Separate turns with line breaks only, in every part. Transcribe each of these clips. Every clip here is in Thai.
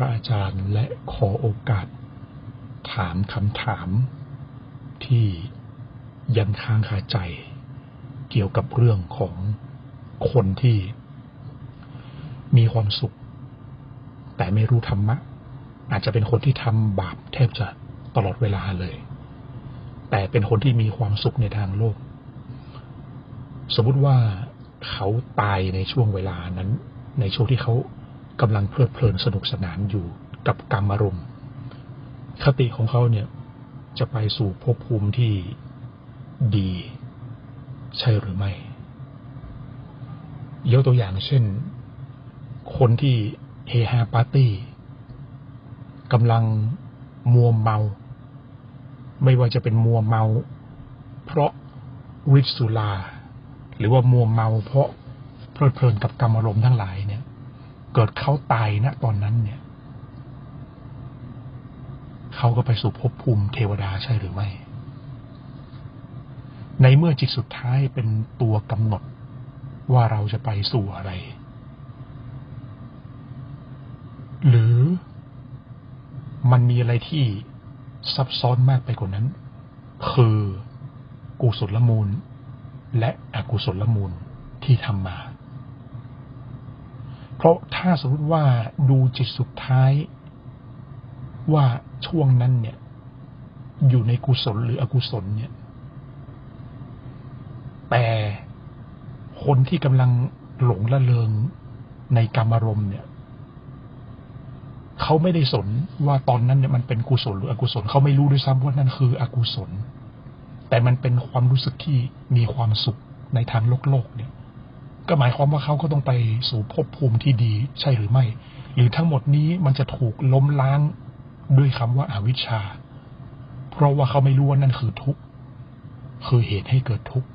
รพระอาจารย์และขอโอกาส ถามคำถาม ที่ยังค้างคาใจ เกี่ยวกับเรื่องของคนที่มีความสุข แต่ไม่รู้ธรรมะ อาจจะเป็นคนที่ทำบาปแทบจะตลอดเวลาเลย แต่เป็นคนที่มีความสุขในทางโลก สมมติว่าเขาตายในช่วงเวลานั้น ในช่วงที่เขา กำลังเพลิดเพลินสนุกสนานอยู่กับกรรมอารมณ์คติของเขาเนี่ยจะไปสู่ภพภูมิที่ดี ใช่หรือไม่ยกตัวอย่างเช่น คนที่เฮฮาปาร์ตี้กำลังมัวเมา ไม่ว่าจะเป็นมัวเมา เพราะฤทธิ์สุรา หรือว่ามัวเมาเพราะเพลิดเพลินกับกรรมอารมณ์ทั้งหลายเนี่ย เกิดเขาตายณตอนนั้นเนี่ยเขาก็ไปสู่ภพภูมิเทวดาใช่หรือไม่ ในเมื่อจิตสุดท้ายเป็นตัวกำหนดว่าเราจะไปสู่อะไร หรือมันมีอะไรที่ซับซ้อนมากไปกว่านั้น คือกุศลมูล และอกุศลมูลที่ทำมา เพราะถ้าสมมติว่าดูจิตสุดท้าย ว่าช่วงนั้นเนี่ย อยู่ในกุศลหรืออกุศลเนี่ย แต่คนที่กำลังหลงละเลงในกรรมอารมณ์เนี่ยเขาไม่ได้สนว่าตอนนั้นเนี่ยมันเป็นกุศลหรืออกุศลเขาไม่รู้ด้วยซ้ำว่านั่นคืออกุศล แต่มันเป็นความรู้สึกที่มีความสุขในทางโลกโลกเนี่ย ก็หมายความว่าเขาก็ต้องไปสู่ภพภูมิที่ดีใช่หรือไม่ หรือทั้งหมดนี้มันจะถูกล้มล้างด้วยคำว่าอาวิชชา เพราะว่าเขาไม่รู้ว่านั่นคือทุกข์คือเหตุให้เกิดทุกข์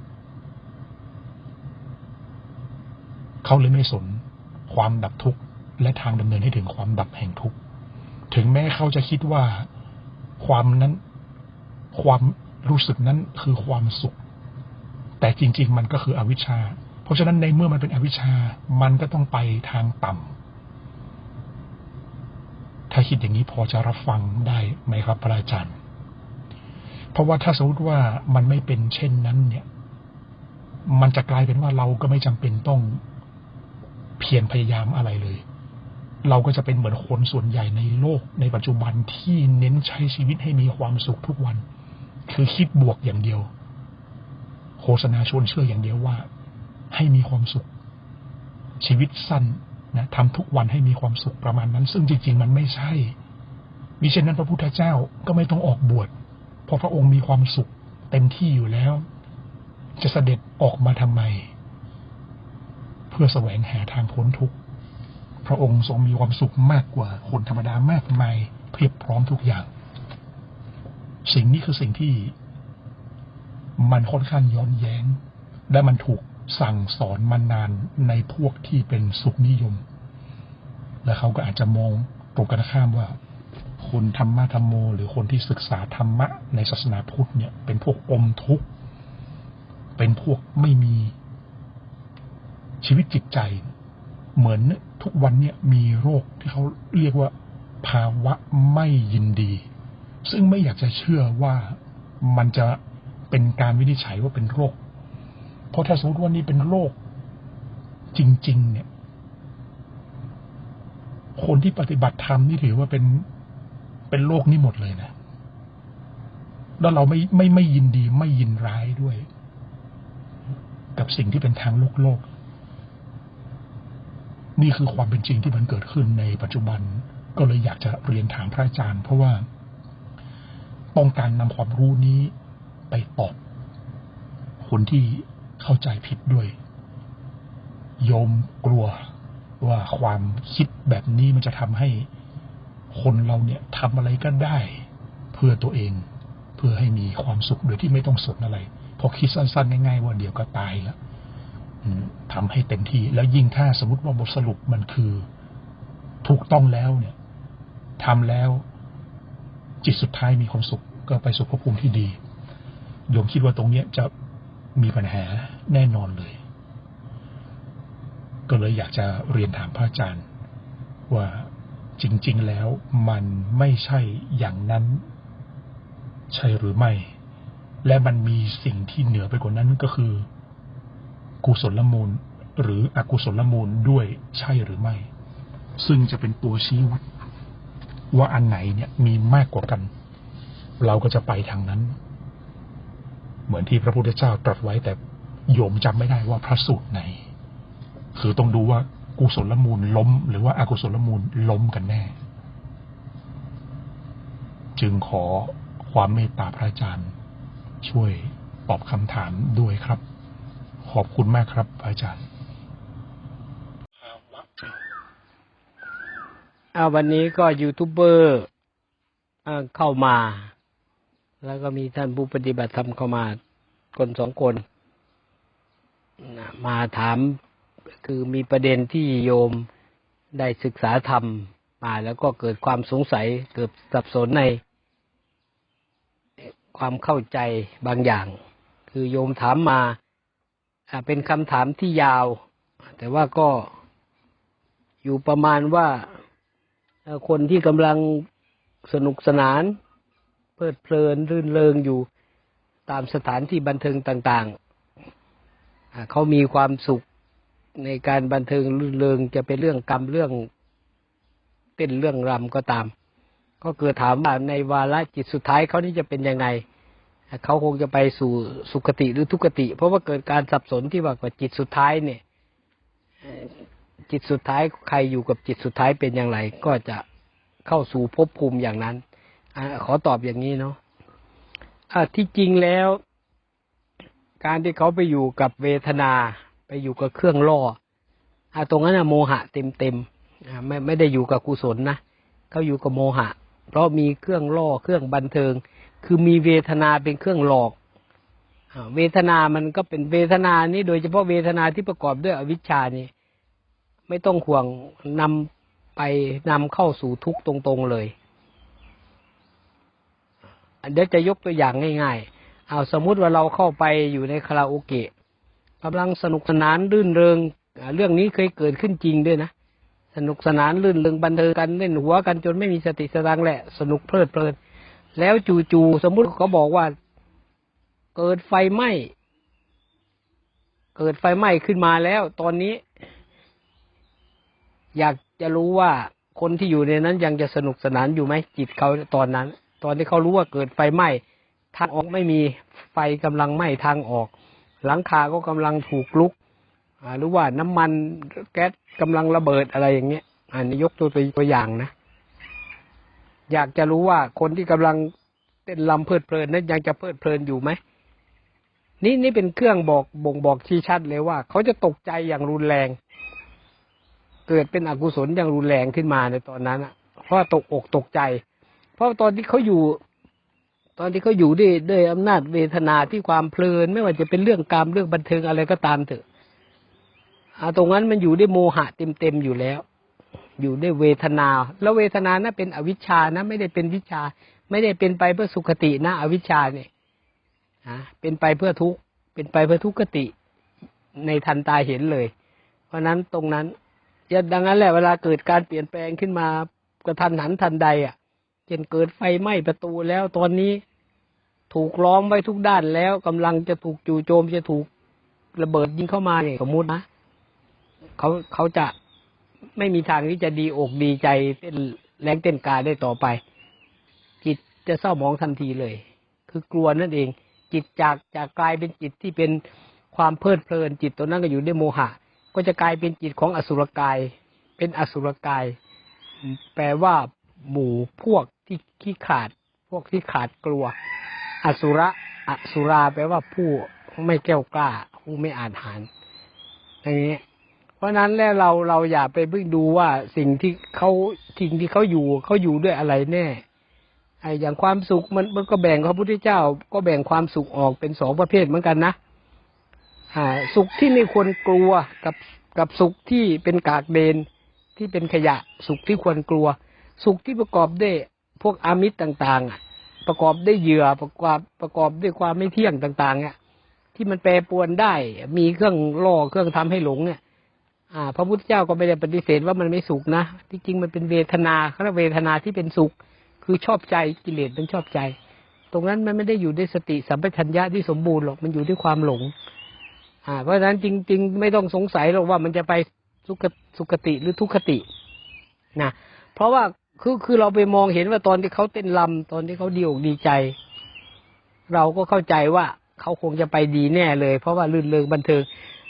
เขาเลยไม่สนความดับทุกข์และทางดำเนินให้ถึงความดับแห่งทุกข์ถึงแม้เขาจะคิดว่าความนั้น ความรู้สึกนั้นคือความสุข แต่จริง ๆ มันก็คืออวิชชา เพราะฉะนั้นในเมื่อมันเป็นอวิชชา มันก็ต้องไปทางต่ำถ้าคิดอย่างนี้พอจะรับฟังได้ไหมครับพระอาจารย์ เพราะว่าถ้าสมมติว่ามันไม่เป็นเช่นนั้น เนี่ย มันจะกลายเป็นว่าเราก็ไม่จำเป็นต้องเพียรพยายามอะไรเลย เราก็จะเป็นเหมือนคนส่วนใหญ่ในโลกในปัจจุบันที่เน้นใช้ชีวิตให้มีความสุขทุกวัน คือคิดบวกอย่างเดียว โฆษณาชวนเชื่ออย่างเดียวว่า ให้มีความสุข ชีวิตสั้นนะทำทุกวันให้มีความสุขประมาณนั้น ซึ่งจริง ๆ มันไม่ใช่มิเช่นนั้นพระพุทธเจ้าก็ไม่ต้องออกบวชเพราะพระองค์มีความสุขเต็มที่อยู่แล้ว จะเสด็จออกมาทำไม เพื่อแสวงหาทางพ้นทุกข์พระองค์ทรงมีความสุขมากกว่าคนธรรมดามากมายเพียบพร้อมทุกอย่าง สิ่งนี้คือสิ่งที่มันค่อนข้างย้อนแย้ง และมันถูก สั่งสอนมานานในพวกที่เป็นสุขนิยม และเขาก็อาจจะมองตรงกันข้ามว่า คนธรรมะธรรมโม หรือคนที่ศึกษาธรรมะในศาสนาพุทธเนี่ย เป็นพวกอมทุกข์เป็นพวกไม่มีชีวิตจิตใจ เหมือนทุกวันเนี่ยมีโรคที่เขาเรียกว่า ภาวะไม่ยินดี ซึ่งไม่อยากจะเชื่อว่ามันจะเป็นการวินิจฉัยว่าเป็นโรค เพราะถ้าสมมติว่านี่เป็นโรคจริง ๆ เนี่ย คนที่ปฏิบัติธรรมนี่ถือว่าเป็นเป็นโรคนี่หมดเลยนะ แล้วเราไม่ไม่ไม่ยินดีไม่ยินร้ายด้วย กับสิ่งที่เป็นทางโลกโลก นี่คือความเป็นจริงที่มันเกิดขึ้นในปัจจุบัน ก็เลยอยากจะเรียนถามพระอาจารย์ เพราะว่าต้องการนำความรู้นี้ไปตอบคนที่ เข้าใจผิดด้วย โยมกลัวว่าความคิดแบบนี้มันจะทำให้คนเราเนี่ยทำอะไรก็ได้ เพื่อตัวเอง เพื่อให้มีความสุขโดยที่ไม่ต้องสนอะไร พอคิดสั้นๆ ง่าย ๆ ว่าเดี๋ยวก็ตายแล้วทำให้เต็มที่ แล้วยิ่งถ้าสมมติว่าบทสรุปมันคือถูกต้องแล้วเนี่ยทำแล้ว จิตสุดท้ายมีความสุขก็ไปสู่ภพภูมิที่ดีโยมคิดว่าตรงเนี้ยจะ มีปัญหาแน่นอนเลย ก็เลยอยากจะเรียนถามพระอาจารย์ ว่าจริง ๆ แล้วมันไม่ใช่อย่างนั้น ใช่หรือไม่ และมันมีสิ่งที่เหนือไปกว่านั้นก็คือ กุศลมูล หรืออกุศลมูลด้วยใช่หรือไม่ ซึ่งจะเป็นตัวชี้วัดว่าอันไหนเนี่ยมีมากกว่ากัน เราก็จะไปทางนั้น เหมือนที่พระพุทธเจ้าตรัสไว้แต่โยมจำไม่ได้ว่าพระสูตรไหน คือต้องดูว่ากุศลมูลล้ม หรือว่าอากุศลมูลล้มกันแน่ จึงขอความเมตตาพระอาจารย์ ช่วยตอบคำถามด้วยครับ ขอบคุณมากครับพระอาจารย์
อาวันนี้ก็ยูทูบเบอร์เข้ามา แล้วก็มีท่านผู้ปฏิบัติธรรมเข้ามาคนสองคนนมาถามคือมีประเด็นที่โยมได้ศึกษาธรรมมาแล้วก็เกิดความสงสัยเกิดสับสนใน ความเข้าใจบางอย่าง คือโยมถามมาเป็นคำถามที่ยาว แต่ว่าก็อยู่ประมาณว่าคนที่กำลังสนุกสนาน เพลิดเพลินรื่นเริงอยู่ตามสถานที่บันเทิงต่างๆ เขามีความสุขในการบันเทิงรื่นเริงจะเป็นเรื่องกรรมเรื่องเต้นเรื่องรำก็ตาม ก็เกิดถามว่าในวาระจิตสุดท้ายเขานี่จะเป็นยังไงเขาคงจะไปสู่สุคติหรือทุกติ เพราะว่าเกิดการสับสนที่ว่ากับจิตสุดท้ายเนี่ย จิตสุดท้ายใครอยู่กับจิตสุดท้ายเป็นอย่างไร ก็จะเข้าสู่ภพภูมิอย่างนั้น อขอตอบอย่างนี้เนาะะที่จริงแล้ว การที่เขาไปอยู่กับเวทนา ไปอยู่กับเครื่องล่ออตรงนั้นอะโมหะเต็มเต็มๆไม่ไม่ได้อยู่กับกุศลนะเขาอยู่กับโมหะ เพราะมีเครื่องล่อเครื่องบันเทิง คือมีเวทนาเป็นเครื่องหลอกเวทนามันก็เป็นเวทนานี้โดยเฉพาะเวทนาที่ประกอบด้วยอวิชชานี่ไม่ต้องห่วงนำไปนำเข้าสู่ทุกตรงๆเลย เดี๋ยวจะยกตัวอย่างง่ายๆ เอาสมมุติว่าเราเข้าไปอยู่ในคาราโอเกะกำลังสนุกสนานรื่นเริง เรื่องนี้เคยเกิดขึ้นจริงด้วยนะ สนุกสนานลื่นเริงบันเทิงกันเล่นหัวกันจนไม่มีสติสตังค์แหละ สนุกเพลิดเพลิน แล้วจู่ๆสมมุติเขาบอกว่า เกิดไฟไหม้เกิดไฟไหม้ขึ้นมาแล้ว ตอนนี้ อยากจะรู้ว่าคนที่อยู่ในนั้นยังจะสนุกสนานอยู่ไหมจิตเขาตอนนั้น ตอนที่เขารู้ว่าเกิดไฟไหม้ทางออกไม่มีไฟกำลังไหม้ทางออก หลังคาก็กำลังถูกลุกหรือว่าน้ำมันแก๊สกำลังระเบิดอะไรอย่างเงี้ย อันนี้ยกตัวตัวอย่างนะ อยากจะรู้ว่าคนที่กำลังเต้นลำเพลิดเพลินนั้นยังจะเพลิดเพลินอยู่ไหมนี่นี่เป็นเครื่องบอกบ่งบอกชี้ชัดเลยว่า เขาจะตกใจอย่างรุนแรง เกิดเป็นอกุศลอย่างรุนแรงขึ้นมาในตอนนั้นอะเพราะตกอกตกใจ เพราะตอนที่เขาอยู่ ตอนที่เขาอยู่ด้วยด้วยอำนาจเวทนาที่ความเพลิน ไม่ว่าจะเป็นเรื่องกรรเรื่องบันเทิงอะไรก็ตามเถอะอ่าตรงนั้นมันอยู่ด้วยโมหะเต็มๆอยู่แล้ว อยู่ด้วยเวทนา แล้วเวทนานะเป็นอวิชชานะ ไม่ได้เป็นวิชา ไม่ได้เป็นไปเพื่อสุขตินะ อวิชชาเนี่ยอ่าเป็นไปเพื่อทุกเป็นไปเพื่อทุกขติในทันตาเห็นเลย เพราะนั้นตรงนั้นจะดังนั้นแหละเวลาเกิดการเปลี่ยนแปลงขึ้นมากระทันหันทันใดอะ เช่นเกิดไฟไหม้ประตูแล้วตอนนี้ถูกล้อมไว้ทุกด้านแล้วกำลังจะถูกจู่โจมจะถูกระเบิดยิงเข้ามาเนี่ยสมมุตินะเขาเขาจะไม่มีทางที่จะดีอกดีใจเต้นแรงเต้นกาได้ต่อไป จิตจะเศร้าหมองทันทีเลย คือกลัวนั่นเอง จิตจากจากกลายเป็นจิตที่เป็นความเพลิดเพลิน จิตตัวนั้นก็อยู่ด้วยโมหะ ก็จะกลายเป็นจิตของอสุรกาย เป็นอสุรกาย แปลว่าหมู่พวก ที่ขี้ขาด พวกที่ขาดกลัว อสุระอสุราแปลว่าผู้ไม่แก้วกล้า ผู้ไม่อาจหารอย่างนี้ เพราะนั้นแล้วเราเราอย่าไปเพิ่งดูว่าสิ่งที่เขาสิ่งที่เขาอยู่เขาอยู่ด้วยอะไรแน่ไอ้อย่างความสุขมันมันก็แบ่งพระพุทธเจ้า ก็แบ่งความสุขออกเป็นสองประเภทเหมือนกันนะอ่าสุขที่ไม่ควรกลัวกับกับสุขที่เป็นกากเดนที่เป็นขยะ สุขที่ควรกลัว สุขที่ประกอบด้วย พวกอามิตรต่างๆ ประกอบด้วยเหยื่อประกอบประกอบด้วยความไม่เที่ยงต่างๆอะที่มันแปรปรวนได้ มีเครื่องล่อเครื่องทำให้หลงเนี่ยอ่าพระพุทธเจ้าก็ไม่ได้ปฏิเสธว่ามันไม่สุขนะ ที่จริงมันเป็นเวทนาเขาเรียกเวทนาที่เป็นสุข คือชอบใจกิเลสมันชอบใจ ตรงนั้นมันไม่ได้อยู่ด้วยสติสัมปชัญญะที่สมบูรณ์หรอก มันอยู่ด้วยความหลง อ่า เพราะฉะนั้นจริง ๆ ไม่ต้องสงสัยหรอกว่ามันจะไปสุขสุขติหรือทุกขติ นะ เพราะว่า คือคือเราไปมองเห็นว่าตอนที่เขาเต้นลำตอนที่เขาดีอกดีใจ เราก็เข้าใจว่าเขาคงจะไปดีแน่เลย เพราะว่าลื่นเริงบันเทิง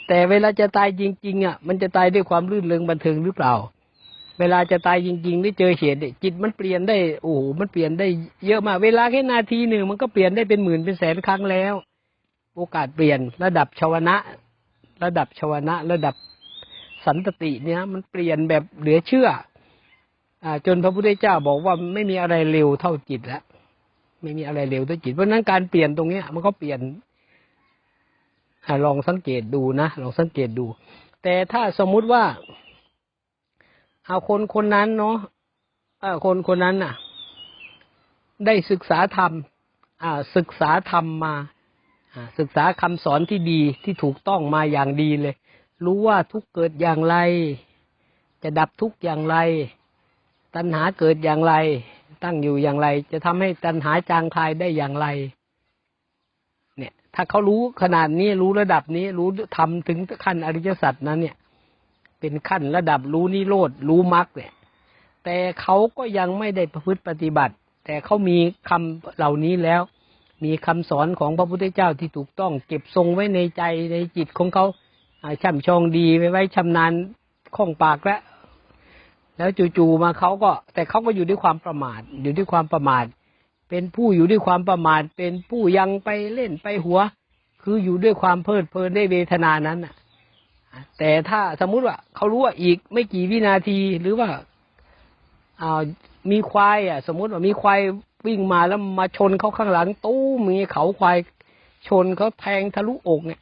แต่เวลาจะตายจริง ๆ อะ มันจะตายด้วยความลื่นเริงบันเทิงหรือเปล่า เวลาจะตายจริงๆได้เจอเหตุจิตมันเปลี่ยนได้โอ้โหมันเปลี่ยนได้เยอะมากเวลาแค่นาทีหนึ่งมันก็เปลี่ยนได้เป็นหมื่นเป็นแสนครั้งแล้ว โอกาสเปลี่ยนระดับชาวนะ ระดับชาวนะ ระดับสันตติเนี่ยมันเปลี่ยนแบบเหลือเชื่อ จนพระพุทธเจ้าบอกว่าไม่มีอะไรเร็วเท่าจิตแล้วไม่มีอะไรเร็วเท่าจิต เพราะนั้นการเปลี่ยนตรงเนี้ย มันก็เปลี่ยนอลองสังเกตดูนะลองสังเกตดู แต่ถ้าสมมุติว่า เอาคนคนนั้นเนาะเออคนคนนั้นน่ะ ได้ศึกษาธรรมศึกษาธรรมมาศึกษาคำสอนที่ดีที่ถูกต้องมาอย่างดีเลย รู้ว่าทุกเกิดอย่างไร จะดับทุกอย่างไร ตัณหาเกิดอย่างไร ตั้งอยู่อย่างไร จะทำให้ตัณหาจางคลายได้อย่างไร เนี่ย ถ้าเขารู้ขนาดนี้รู้ระดับนี้รู้ทำถึงขั้นอริยสัจนั้น เนี่ย เป็นขั้นระดับรู้นิโรธรู้มรรคเนี่ย แต่เขาก็ยังไม่ได้ประพฤติปฏิบัติ แต่เขามีคำเหล่านี้แล้ว มีคำสอนของพระพุทธเจ้าที่ถูกต้อง เก็บทรงไว้ในใจในจิตของเขาอ่าช่ำชองดีไว้ไว้ชำนาญคล่องปากแล้ว แล้วจู่ๆมาเขาก็ แต่เขาก็อยู่ด้วยความประมาท อยู่ด้วยความประมาท เป็นผู้อยู่ด้วยความประมาท เป็นผู้ยังไปเล่นไปหัว คืออยู่ด้วยความเพลิดเพลินได้เวทนานั้นน่ะ แต่ถ้าสมมุติว่าเขารู้ว่าอีกไม่กี่วินาทีหรือว่าอ่ามีควายอะ สมมุติว่ามีควายวิ่งมาแล้วมาชนเขาข้างหลังตู้มมีเขาควายชนเขาแทงทะลุอกเนี่ย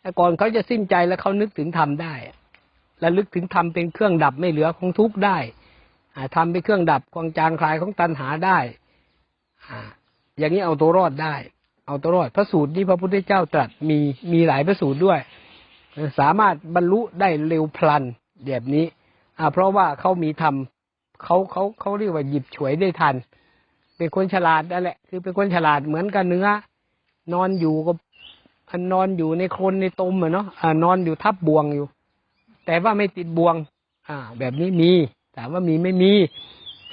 แต่ก่อนเขาจะสิ้นใจแล้วเขานึกถึงทำได้อะ และลึกถึงทำเป็นเครื่องดับไม่เหลือของทุกข์ได้ทำเป็นเครื่องดับความจางคลายของตัณหาได้ อย่างนี้เอาตัวรอดได้ เอาตัวรอด พระสูตรที่พระพุทธเจ้าตรัสมีมีหลายพระสูตรด้วย สามารถบรรลุได้เร็วพลันแบบนี้อเพราะว่าเขามีทำเขาเขาเขาเรียกว่าหยิบฉวยได้ทัน เป็นคนฉลาดนั่นแหละ คือเป็นคนฉลาดเหมือนกันเนื้อ นอนอยู่ก็นอนอยู่ในโคลนในตมอะเนาะอ่านอนอยู่ทับบ่วงอยู่ แต่ว่าไม่ติดบ่วง อ่า แบบนี้มีถามว่ามีไม่มี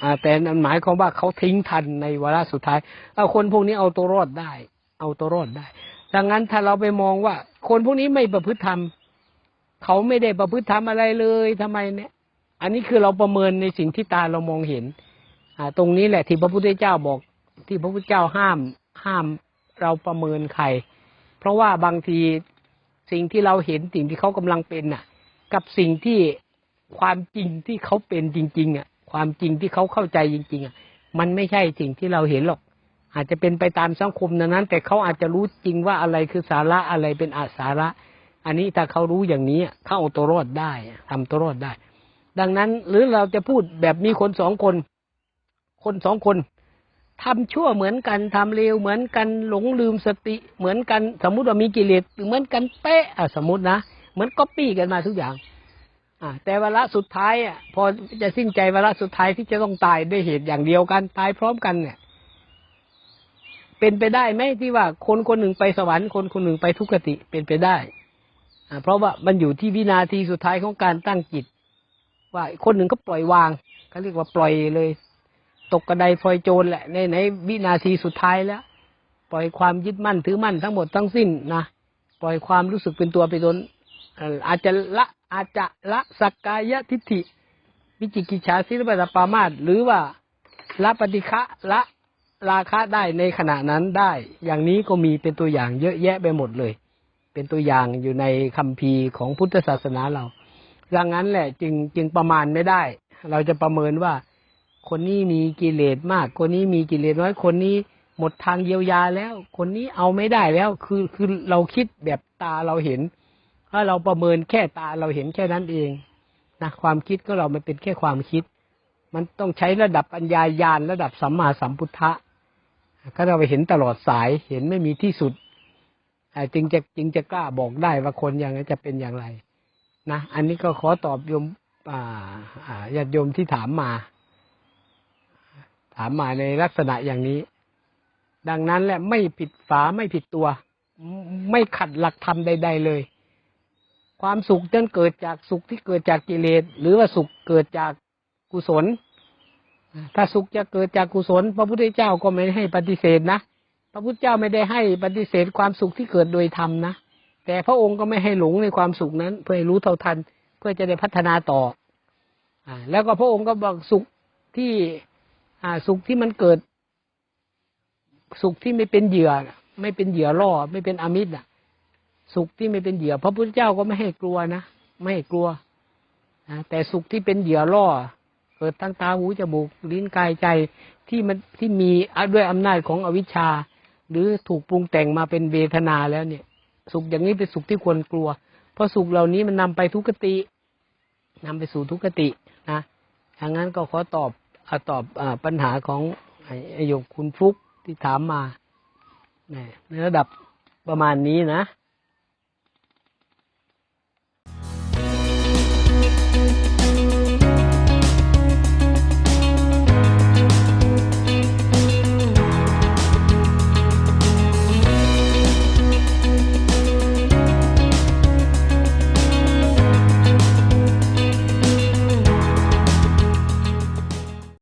อ่า แต่นั่นหมายความว่าเขาทิ้งทันในวาระสุดท้ายเอาคนพวกนี้เอาตัวรอดได้ เอาตัวรอดได้ดังนั้นถ้าเราไปมองว่า คนพวกนี้ไม่ประพฤติธรรมเขาไม่ได้ประพฤติธรรมอะไรเลยทำไมเนี่ย อันนี้คือเราประเมินในสิ่งที่ตาเรามองเห็น อ่า ตรงนี้แหละที่พระพุทธเจ้าบอก ที่พระพุทธเจ้าห้ามห้ามเราประเมินใคร เพราะว่าบางทีสิ่งที่เราเห็นสิ่งที่เขากำลังเป็นน่ะ กับสิ่งที่ความจริงที่เขาเป็นจริง ๆ อะ ความจริงที่เขาเข้าใจจริง ๆ อะ มันไม่ใช่สิ่งที่เราเห็นหรอก อาจจะเป็นไปตามสังคมนั้น แต่เขาอาจจะรู้จริงว่าอะไรคือสาระอะไรเป็นอาสาระ อันนี้ถ้าเขารู้อย่างนี้เขาเอาตัวรอดได้ทำตัวรอดได้ ดังนั้นหรือเราจะพูดแบบมีคนสองคน คนสองคนทำชั่วเหมือนกันทำเลวเหมือนกันหลงลืมสติเหมือนกัน สมมุติว่ามีกิเลสเหมือนกันเป๊ะอะสมมตินะ เหมือนก๊อปปี้กันมาทุกอย่าง อ่า แต่เวลาสุดท้ายอะพอจะสิ้นใจเวลาสุดท้ายที่จะต้องตายด้วยเหตุอย่างเดียวกันตายพร้อมกันเนี่ย เป็นไปได้ไหมที่ว่าคนคนหนึ่งไปสวรรค์คนคนหนึ่งไปทุกขติเป็นไปได้ อ่า เพราะว่ามันอยู่ที่วินาทีสุดท้ายของการตั้งจิต ว่าคนหนึ่งก็ปล่อยวางเขาเรียกว่าปล่อยเลย ตกกระไดพลอยโจรแหละในในวินาทีสุดท้ายแล้วปล่อยความยึดมั่นถือมั่นทั้งหมดทั้งสิ้นนะปล่อยความรู้สึกเป็นตัวเป็นตน อาจจะละอาจจะละสักกายทิฏฐิวิจิกิจฉาสิลปตปามาตหรือว่าละปฏิฆะละราคะได้ในขณะนั้นได้ อย่างนี้ก็มีเป็นตัวอย่างเยอะแยะไปหมดเลย เป็นตัวอย่างอยู่ในคัมภีร์ของพุทธศาสนาเราดังนั้นแหละจึงจึงประมาณไม่ได้ เราจะประเมินว่า คนนี้มีกิเลสมาก คนนี้มีกิเลสน้อย คนนี้หมดทางเยียวยาแล้ว คนนี้เอาไม่ได้แล้ว คือคือเราคิดแบบตาเราเห็น ถ้าเราประเมินแค่ตาเราเห็นแค่นั้นเองนะความคิดก็เรามันเป็นแค่ความคิด มันต้องใช้ระดับปัญญายาณระดับสัมมาสัมพุทธะก็เราไปเห็นตลอดสายเห็นไม่มีที่สุดจึงจะจึงจะกล้าบอกได้ว่าคนอย่างนั้นจะเป็นอย่างไรนะอันนี้ก็ขอตอบโยมอ่าอ่าญาติโยมที่ถามมา ถามมาในลักษณะอย่างนี้ ดังนั้นแหละไม่ผิดฝาไม่ผิดตัว ไม่ขัดหลักธรรมใด ๆ เลย ความสุขนั้นเกิดจากสุขที่เกิดจากกิเลสหรือว่าสุขเกิดจากกุศล ถ้าสุขจะเกิดจากกุศล พระพุทธเจ้าก็ไม่ให้ปฏิเสธนะ พระพุทธเจ้าไม่ได้ให้ปฏิเสธความสุขที่เกิดโดยธรรมนะ แต่พระองค์ก็ไม่ให้หลงในความสุขนั้น เพื่อให้รู้เท่าทัน เพื่อจะได้พัฒนาต่ออ่าแล้วก็พระองค์ก็บอกสุขที่อ่าสุขที่มันเกิด สุขที่ไม่เป็นเหยื่อ ไม่เป็นเหยื่อล่อ ไม่เป็นอมิตรน่ะ สุขที่ไม่เป็นเหยื่อพระพุทธเจ้าก็ไม่ให้กลัวนะไม่ให้กลัวนะแต่สุขที่เป็นเหยื่อล่อ เกิดทั้งตาหูจมูกลิ้นกายใจที่มันที่มีด้วยอำนาจของอวิชชา หรือถูกปรุงแต่งมาเป็นเวทนาแล้วเนี่ย สุขอย่างนี้เป็นสุขที่ควรกลัว เพราะสุขเหล่านี้มันนำไปทุกขตินำไปสู่ทุกขตินะทางนั้นก็ขอตอบอตอบอปัญหาของไอ้โยกคุณฟุกที่ถามมาในระดับประมาณนี้นะ